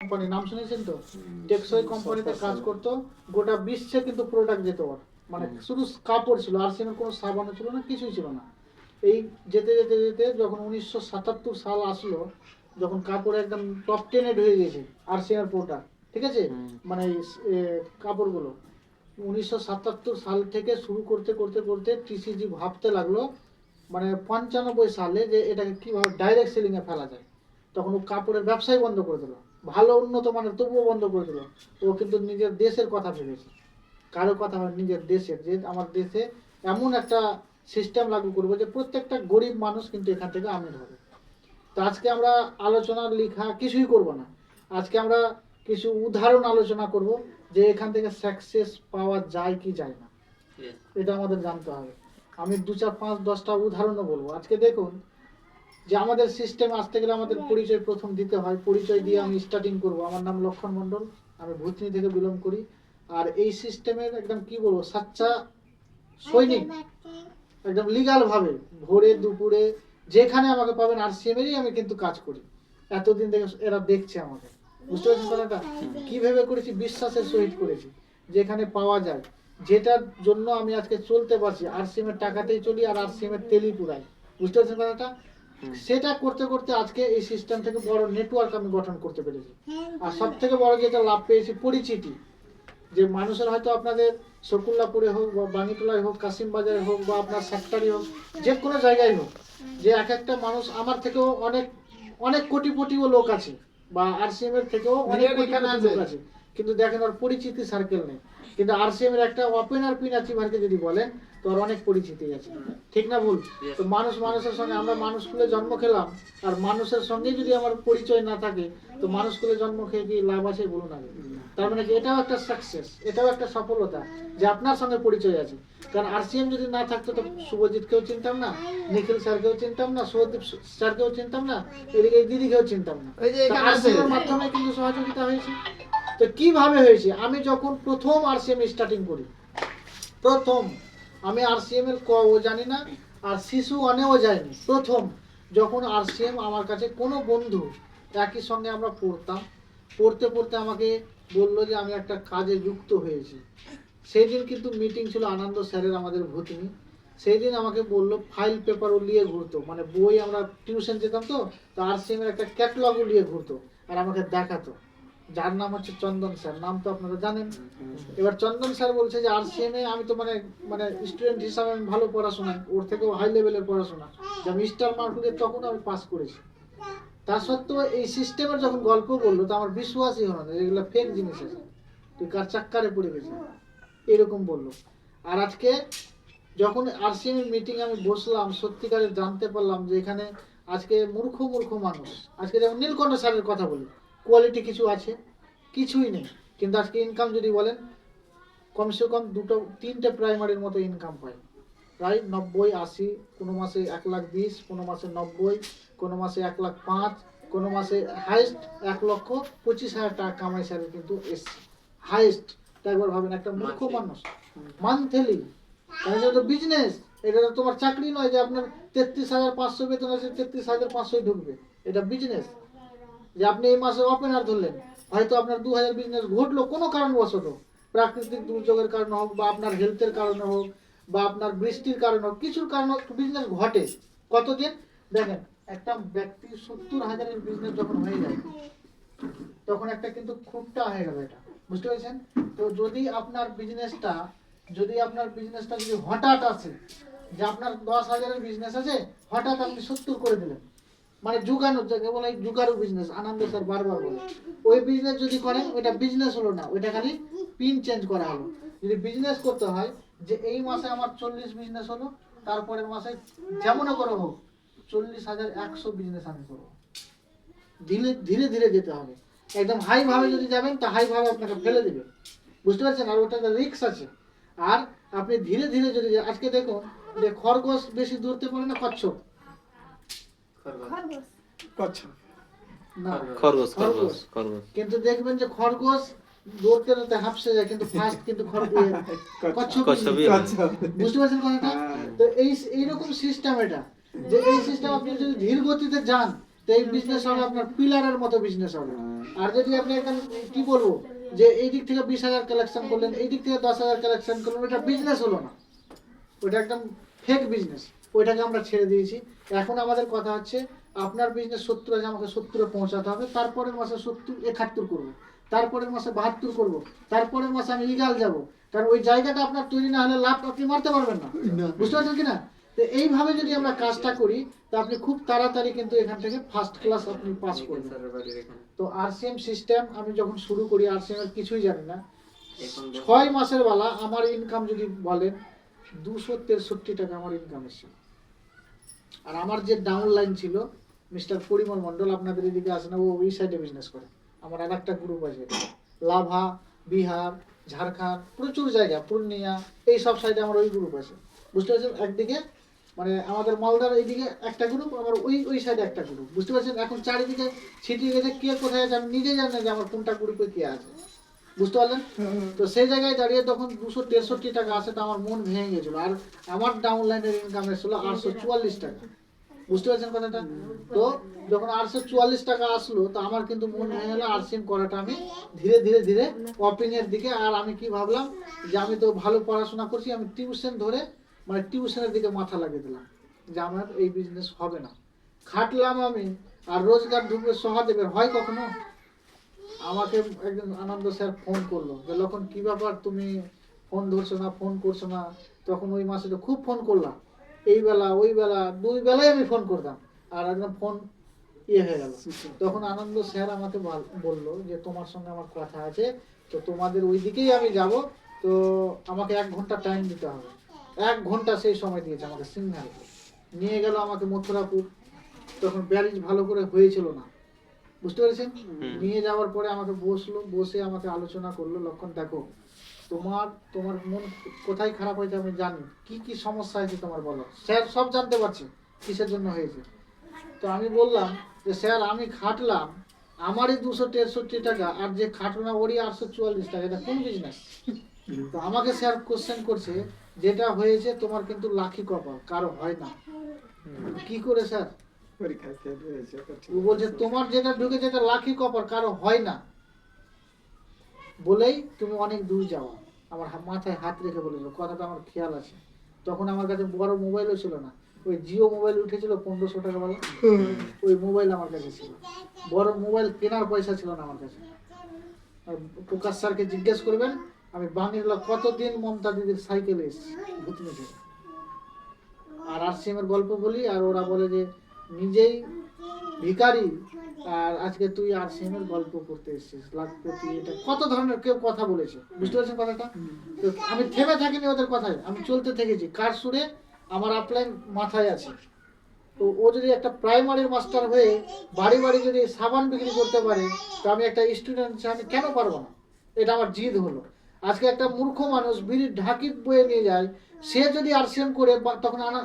Company নাম শুনেছেন তো? টেকসই কোম্পানিতে কাজ করতো গোটা বিশ্বে কিন্তু প্রোডাক্ট যেত ওর। মানে শুধু কাপড় ছিল আর সেখানে কোনো সাবানও ছিল না কিছুই ছিল না। এই যেতে যেতে যেতে যখন উনিশশো সাতাত্তর সাল আসলো যখন কাপড় একদম টপ টেনে ঢুকে গেছে আর সিআর প্রোডাক্ট ঠিক আছে? মানে কাপড়গুলো। উনিশশো সাতাত্তর সাল থেকে শুরু করতে করতে করতে টিসিজি ভাবতে লাগল মানে পঞ্চানব্বই সালে যে এটাকে কীভাবে ডাইরেক্ট সেলিংয়ে ফেলা যায়। তখন ও কাপড়ের ব্যবসাই বন্ধ করে দিল। ভালো উন্নত মানের তবুও বন্ধ করে দিল। ও কিন্তু নিজের দেশের কথা ভেবেছে। কারও কথা হয় নিজের দেশের। যে আমার দেশে এমন একটা সিস্টেম লাগু করব যে প্রত্যেকটা গরিব মানুষ কিন্তু এখান থেকে আমির হবে। তো আজকে আমরা আলোচনা লেখা কিছুই করব না। আজকে আমরা কিছু উদাহরণ আলোচনা করব যে এখান থেকে সাকসেস পাওয়া যায় কি যায় না। এটা আমাদের জানতে হবে। আমি দু চার পাঁচ দশটা উদাহরণও বলব। আজকে দেখুন যে আমাদের সিস্টেম আসতে গেলে আমাদের পরিচয় প্রথম দিতে হয়। পরিচয় দিয়ে আমি স্টার্টিং করব। আমার নাম লক্ষণ মণ্ডল। আমি ভূতনি থেকে বিলং করি। আর এই সিস্টেমের একদম কি বলব সাচ্চা সৈনিক। একদম লিগাল ভাবে ভোরে দুপুরে যেখানে আমাকে পাবেন আর সিএমেরই আমি কিন্তু কাজ করি। এতদিন থেকে এরা দেখছে আমাকে। বুঝতে পারছেন কথাটা? কি ভেবে করেছি? বিশ্বাসের সহিত করেছি। যেখানে পাওয়া যায়। যেটার জন্য আমি আজকে চলতে পারছি আর সিএমের টাকাতেই চলি আর আর সিএমের তেলই পুরাই। বুঝতে পারছেন কথাটা? সেটা করতে করতে আজকে এই সিস্টেম থেকে বড় নেটওয়ার্ক আমি গঠন করতে পেরেছি। আর সব থেকে বড় যেটা লাভ পেয়েছি পরিচিতি যে মানুষের হয়তো আপনাদের শকুল্লাপুরে হোক বা বাঙ্গিটোলায় হোক কাশিম বাজারে হোক বা আপনার সেক্টরে হোক যে কোনো জায়গায় হোক যে এক একটা মানুষ আমার থেকেও অনেক অনেক কোটিপতিও লোক আছে বা আরসিএম এর থেকেও অনেক কোটিপতি লোক আছে। কিন্তু দেখেন ওর পরিচিতি সার্কেল নেই। কিন্তু আরসিএম এর একটা ওপেনার পিনাচি ভারকে যদি বলেন তো ওর অনেক পরিচিতি আছে। ঠিক না ভুল? তো মানুষ মানুষের সঙ্গে আমরা মানুষ কুলে জন্ম খেলাম আর মানুষের সঙ্গে যদি আমার পরিচয় না থাকে তো মানুষ কুলে জন্ম খেয়ে কি লাভ আছে বলুন আগে? তার মানে কি এটাও একটা সাকসেস এটাও একটা সফলতা যে আপনার সঙ্গে পরিচয় আছে। কারণ আরসিএম যদি না থাকতো তো শুভজিৎকেও চিনতাম না নিখিল স্যারকেও চিনতাম না সৌদীপ স্যারকেও চিনতাম না এদিকে এই দিদিকেও চিনতাম না। ওই যে মাধ্যমে কিন্তু সহযোগিতা হয়েছে। তো কীভাবে হয়েছে? আমি যখন প্রথম আর আরসিএম স্টার্টিং করি, প্রথম, আমি আরসিএম এর ক জানি না, আর শিশু অনেও যায়নি, প্রথম যখন আর আরসিএম আমার কাছে কোনো বন্ধু একই সঙ্গে আমরা পড়তাম, পড়তে পড়তে আমাকে বলল যে আমি একটা কাজে যুক্ত হয়েছি। সেই দিন কিন্তু মিটিং ছিল আনন্দ স্যারের, আমাদের ভূতনি। সেই দিন আমাকে বলল ফাইল পেপার নিয়ে ঘুরতো মানে বই আমরা টিউশন যেতাম তো তো আরসিএম এর একটা ক্যাটলগ নিয়ে ঘুরতো, আর আমাকে দেখাতো। যার নাম হচ্ছে চন্দন স্যার নাম তো আপনারা জানেন। এবার চন্দন স্যার বলছে যে আরসিএম এ আমি তো মানে মানে স্টুডেন্ট হিসাবে আমি ভালো পড়াশোনা ওর থেকেও হাই লেভেলের পড়াশোনা। যে আমি স্টার মার্কেটে তখন আমি পাস করেছি। তা সত্ত্বেও এই সিস্টেমের যখন গল্প বলল তো আমার বিশ্বাসই হলো না এগুলো ফেক জিনিস আছে। তুই কার চাক্কারে পড়ে গেছিস? এরকম বলল। আর আজকে যখন আর আরসিএম মিটিং আমি বসলাম সত্যিকারের জানতে পারলাম যে এখানে আজকে মূর্খ মূর্খ মানুষ। আজকে যেমন নীলকণ্ঠ স্যারের কথা বলি কোয়ালিটি কিছু আছে কিছুই নেই। কিন্তু আজকে ইনকাম যদি বলেন কমসে কম দুটো তিনটে প্রাইমারির মতো ইনকাম পাই। প্রায় নব্বই আশি কোনো মাসে এক লাখ বিশ কোনো মাসে নব্বই কোনো মাসে এক লাখ পাঁচ কোনো মাসে হাইস্ট এক লক্ষ পঁচিশ হাজার টাকা কামাই স্যার কিন্তু এসছে। হাইস্ট একবার ভাবেন একটা মূর্খ মানুষ। মান্থলি এটা তো বিজনেস এটা তো তোমার চাকরি নয় যে আপনার তেত্রিশ হাজার পাঁচশো বেতন আছে তেত্রিশ হাজার পাঁচশোই ঢুকবে। এটা বিজনেস যে আপনি এই মাসে ওপেনার ধরলেন, হয়তো আপনার দু হাজার বিজনেস ঘটলো কোনো কারণবশত। প্রাকৃতিক দুর্যোগের কারণে হোক বা আপনার হেলথের কারণে হোক বা আপনার বৃষ্টির কারণে হোক, কিছুর কারণে বিজনেস ঘটে। কতদিন? দেখেন, একটা ব্যক্তি সত্তর হাজারের বিজনেস যখন হয়ে যায়, তখন একটা কিন্তু খুবটা হয়ে গেল এটা। বুঝতে পেরেছেন? তো যদি আপনার বিজনেসটা যদি আপনার বিজনেসটা যদি হঠাৎ আছে যে আপনার দশ হাজারের বিজনেস আছে, হঠাৎ আপনি সত্তর করে দিলেন। মানে যুগানো যাকে বলে যুগারু বিজনেস আনন্দ স্যার বারবার বলে। ওই বিজনেস যদি করেন, ওইটা বিজনেস হলো না, ওইটা খালি পিন চেঞ্জ করা হলো। যদি বিজনেস করতে হয়, যে এই মাসে আমার চল্লিশ বিজনেস হলো, তারপরের মাসে যেমন করে হোক, চল্লিশ হাজার একশো বিজনেস আমি করব। ধীরে ধীরে ধীরে যেতে হবে। একদম হাই ভাবে যদি যাবেন, তা হাই ভাবে আপনাকে ফেলে দেবে। বুঝতে পারছেন? আর ওটাতে রিক্স আছে। আর আপনি ধীরে ধীরে যদি, আজকে দেখুন যে খরগোশ বেশি দূরতে পারে না, কচ্ছপ? কচ্ছপ না খরগোশ খরগোশ খরগোশ। খরগোশ। কিন্তু দেখবেন যে খরগোশ দৌড়তে দৌড়তে হাফসে যায় কিন্তু ফার্স্ট কিন্তু খরগোশ। কচ্ছপ। হয়। বুঝতে পারছেন কথাটা? হ্যাঁ। তো এই এইরকম সিস্টেম এটা। যে এই সিস্টেম আপনি যদি ধীর গতিতে যান তো এই বিজনেস হবে আপনার পিলারের মতো বিজনেস হবে। আর যদি আপনি এখন কি বলব? যে এই দিক থেকে বিশ হাজার কালেকশন করলেন এই দিক থেকে দশ হাজার কালেকশন করলেন ওটা বিজনেস হলো না। ওটা একদম ফেক বিজনেস ওইটাকে আমরা ছেড়ে দিয়েছি। এখন আমাদের কথা হচ্ছে আপনার বিজনেস সত্তর আছে আমাকে সত্তরে পৌঁছাতে হবে তারপরের মাসে সত্তর একাত্তর করব। তারপরের মাসে বাহাত্তর করব তারপরের মাসে আমি ইগাল যাব। কারণ ওই জায়গাটা আপনার তৈরি না হলে লাভ আপনি মারতে পারবেন না। বুঝতে পারছেন কিনা তো এইভাবে যদি আমরা কাজটা করি তো আপনি খুব তাড়াতাড়ি কিন্তু এখান থেকে ফার্স্ট ক্লাস আপনি পাস করবেন। তো আরসিএম সিস্টেম আমি যখন শুরু করি আরসিএম এর কিছুই জানি না। ছয় মাসের বেলা আমার ইনকাম যদি বলেন দুশো তেষট্টি টাকা আমার ইনকাম এসেছিল আর আমার যে ডাউন লাইন ছিল মিস্টার পরিমল মণ্ডল আপনাদের এদিকে আসে না ও ওই সাইডে বিজনেস করে। আমার আর একটা গ্রুপ আছে, লাভা, বিহার, ঝাড়খণ্ড, প্রচুর জায়গা, পূর্ণিয়া, এই সব সাইডে আমার ওই গ্রুপ আছে। বুঝতে পারছেন? একদিকে মানে আমাদের মালদার এইদিকে একটা গ্রুপ আমার ওই ওই সাইডে একটা গ্রুপ বুঝতে পারছেন? এখন চারিদিকে ছিটিয়ে গেছে, কে কোথায় আছে আমি নিজে জানি না যে আমার কোনটা গ্রুপে কে আছে। বুঝতে পারলেন? তো সেই জায়গায় দাঁড়িয়ে তখন দুশো তেষট্টি টাকা আসে তো আমার মন ভেঙে গেছিল। আর আমার ডাউন লাইনের ইনকাম এসেছিল আটশো চুয়াল্লিশ টাকা। বুঝতে পারছেন কথাটা? তো যখন আটশো চুয়াল্লিশ টাকা আসলো তো আমার কিন্তু মন ভেঙে গেলো আর্টসিং করাটা আমি ধীরে ধীরে ধীরে এর দিকে। আর আমি কি ভাবলাম যে আমি তো ভালো পড়াশোনা করছি আমি টিউশন ধরে মানে টিউশনের দিকে মাথা লাগিয়ে দিলাম যে আমার এই বিজনেস হবে না। খাটলাম আমি আর রোজগার ঢুকবে সহাদেবের হয় কখনো? আমাকে একজন আনন্দ স্যার ফোন করল। যে লখন কি ব্যাপার? তুমি ফোন ধরছো না ফোন করছ না? তখন ওই মাসে তো খুব ফোন করলাম। এই বেলা ওই বেলা দুই বেলায় আমি ফোন করতাম। আর একদম ফোন ইয়ে হয়ে গেল। তখন আনন্দ স্যার আমাকে বলল যে তোমার সঙ্গে আমার কথা আছে তো তোমাদের ওই দিকেই আমি যাব। তো আমাকে এক ঘণ্টা টাইম দিতে হবে। এক ঘণ্টা সেই সময় দিয়েছে আমাকে সিগন্যাল। নিয়ে গেল আমাকে মথুরাপুর। তখন ব্যারিজ ভালো করে হয়েছিল না। বুঝতে পেরেছেন? নিয়ে যাওয়ার পরে আমাকে বসল বসে আমাকে আলোচনা করল লক্ষণ দেখো তোমার তোমার মন কোথায় খারাপ হয়েছে আমি জানি। কি কি সমস্যা হয়েছে তোমার বলো? স্যার সব জানতে পারছে কিসের জন্য হয়েছে। তো আমি বললাম যে স্যার আমি খাটলাম আমারই দুশো তেষট্টি টাকা আর যে খাটলো না ওরই আটশো চুয়াল্লিশ টাকা। এটা কোন বিজনেস তো আমাকে স্যার কোশ্চেন করছে যেটা হয়েছে তোমার কিন্তু লাখি কপাল কারও হয় না। কি করে স্যার? পরীক্ষায় ফেল হয়েছে ও বলছে তোমার যেটা ঢুকেছে এটা লাখি কপার কারও হয় না। বলেই তুমি অনেক দূর যাওয়া আমার মাথায় হাত রেখে বলেছিল কথাটা আমার খেয়াল আছে। তখন আমার কাছে বড় মোবাইলও ছিল না। ওই জিও মোবাইল উঠেছিল পনেরোশো টাকা বলা। ওই মোবাইল আমার কাছে ছিল। বড় মোবাইল কেনার পয়সা ছিল না আমার কাছে। আর প্রকাশ স্যারকে জিজ্ঞেস করবেন আমি বাংলা কতদিন মমতা দিদির সাইকেলে এসেছি? থেকে আর আরসিএম এর গল্প বলি আর ওরা বলে যে নিজেই ভিখারি। আর আজকে তুই আর এর গল্প করতে এসেছিস। লাখপতি এটা কত ধরনের কেউ কথা বলেছে? বুঝতে পারছেন কথাটা? তো আমি থেমে থাকিনি ওদের কথায়। আমি চলতে থেকেছি। কার সুরে? আমার আপলাইন মাথায় আছে। তো ও যদি একটা প্রাইমারির মাস্টার হয়ে বাড়ি বাড়ি যদি সাবান বিক্রি করতে পারে, তো আমি একটা স্টুডেন্ট আমি কেন পারব না? এটা আমার জিদ হলো। আজকে একটা মূর্খ মানুষ বিড়ির ঢাকি বয়ে নিয়ে যায়। সে যদি আরসিএম করে তখন আনা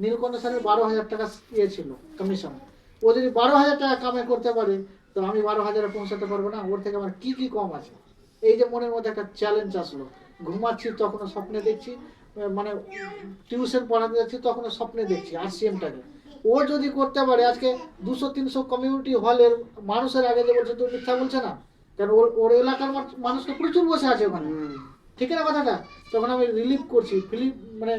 নীলকণ্ঠ স্যারের বারো হাজার টাকা ইয়ে ছিল কমিশন ও যদি বারো হাজার টাকা কামে করতে পারে, তো আমি বারো হাজারে পৌঁছাতে পারব না, ওর থেকে আমার কি কি কম আছে? এই যে মনের মধ্যে একটা চ্যালেঞ্জ আসলো। ঘুমাচ্ছি তখনও স্বপ্নে দেখছি মানে টিউশন পড়াতে যাচ্ছি তখনও স্বপ্নে দেখছি আরসিএমটাকে ও যদি করতে পারে, আজকে দুশো, তিনশো কমিউনিটি হলের মানুষের আগে যে বলছে, তো মিথ্যা বলছে না? কারণ ওর ওর এলাকার মা- মানুষ প্রচুর বসে আছে ওখানে। ঠিক না কথাটা? তখন আমি রিলিভ করছি ফিলিপ মানে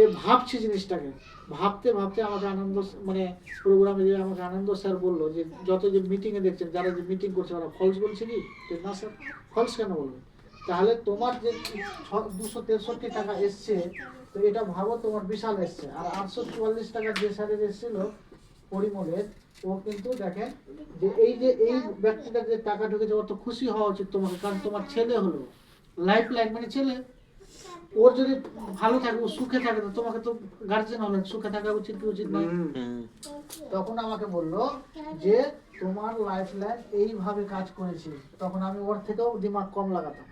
এ ভাবছি জিনিসটাকে। ভাবতে ভাবতে আমাকে আনন্দ মানে প্রোগ্রামে যে আমাকে আনন্দ স্যার বলল যে, যত যে মিটিংয়ে দেখছেন, যারা যে মিটিং করছে, ওরা ফলস বলছে কি? না স্যার ফলস কেন বলবে? তাহলে তোমার যে দুশো তেষট্টি টাকা এসছে, তো এটা ভাবো তোমার বিশাল এসছে। আর আটশো চুয়াল্লিশ টাকা যে স্যারের এসেছিল পরিমলের ও কিন্তু দেখেন যে এই যে এই ব্যক্তিটা যে টাকা ঢুকেছে, ওর তো খুশি হওয়া উচিত তোমাকে, কারণ তোমার ছেলে হলো। লাইফ লাইন মানে ছেলে। ওর যদি ভালো থাকে ও সুখে থাকে তো তোমাকে তো গার্জেন হলেন সুখে থাকা উচিত কি উচিত নয়? তখন আমাকে বলল যে তোমার লাইফ লাইন এইভাবে কাজ করেছে। তখন আমি ওর থেকেও দিমাগ কম লাগাতাম।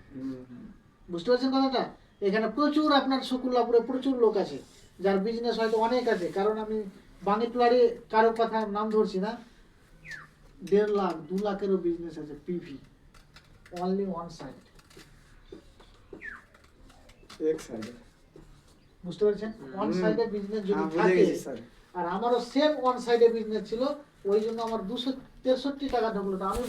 বুঝতে পারছেন কথাটা? এখানে প্রচুর আপনার শকুল্লাপুরে প্রচুর লোক আছে যার বিজনেস হয়তো অনেক আছে। কারণ আমি বাঙিটুয়ারি কারও কথা নাম ধরছি না। দেড় লাখ দু লাখেরও বিজনেস আছে পিভি অনলি ওয়ান সাইড এক সাইডে বুঝতে পারছেন? ওয়ান সাইডে বিজনেস যদি হ্যাঁ থাকে আর আমারও সেম ওয়ান সাইডে বিজনেস ছিল ওই জন্য আমার দুশো তেষট্টি টাকা ঢুকলো। তা আমি